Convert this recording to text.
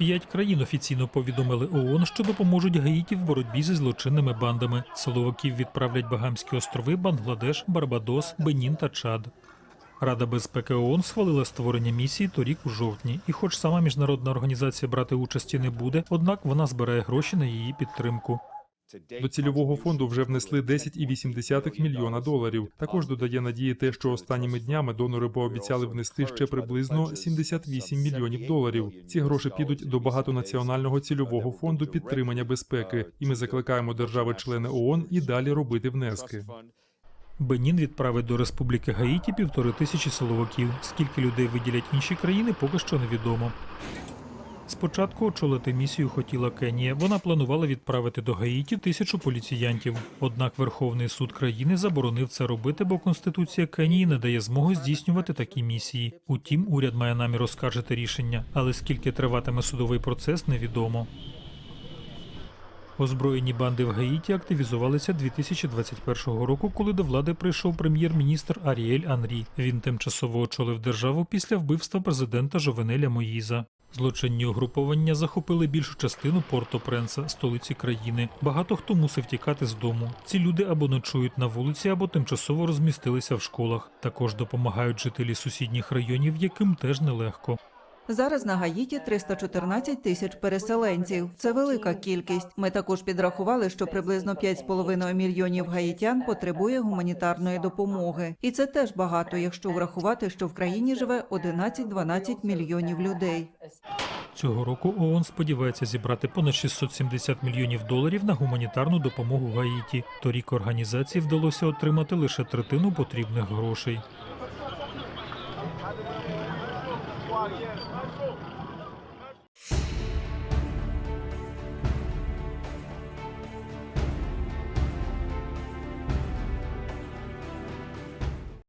П'ять країн офіційно повідомили ООН, що допоможуть Гаїті в боротьбі зі злочинними бандами. Силовиків відправлять Багамські острови, Бангладеш, Барбадос, Бенін та Чад. Рада безпеки ООН схвалила створення місії торік у жовтні. І хоч сама міжнародна організація брати участі не буде, однак вона збирає гроші на її підтримку. До цільового фонду вже внесли 10,8 мільйона доларів. Також додає надії те, що останніми днями донори пообіцяли внести ще приблизно 78 мільйонів доларів. Ці гроші підуть до багатонаціонального цільового фонду підтримання безпеки, і ми закликаємо держави-члени ООН і далі робити внески. Бенін відправить до Республіки Гаїті півтори тисячі силовиків. Скільки людей виділять інші країни, поки що невідомо. Спочатку очолити місію хотіла Кенія. Вона планувала відправити до Гаїті тисячу поліціянтів. Однак Верховний суд країни заборонив це робити, бо Конституція Кенії не дає змоги здійснювати такі місії. Утім, уряд має намір оскаржити рішення, але скільки триватиме судовий процес, невідомо. Озброєні банди в Гаїті активізувалися 2021 року, коли до влади прийшов прем'єр-міністр Аріель Анрі. Він тимчасово очолив державу після вбивства президента Жовенеля Моїза. Злочинні угруповання захопили більшу частину Порто-Пренса, столиці країни. Багато хто мусив тікати з дому. Ці люди або ночують на вулиці, або тимчасово розмістилися в школах. Також допомагають жителі сусідніх районів, яким теж нелегко. Зараз на Гаїті 314 тисяч переселенців. Це велика кількість. Ми також підрахували, що приблизно 5,5 мільйонів гаїтян потребує гуманітарної допомоги. І це теж багато, якщо врахувати, що в країні живе 11-12 мільйонів людей. Цього року ООН сподівається зібрати понад 670 мільйонів доларів на гуманітарну допомогу Гаїті. Торік організації вдалося отримати лише третину потрібних грошей. Guardiano. Vai,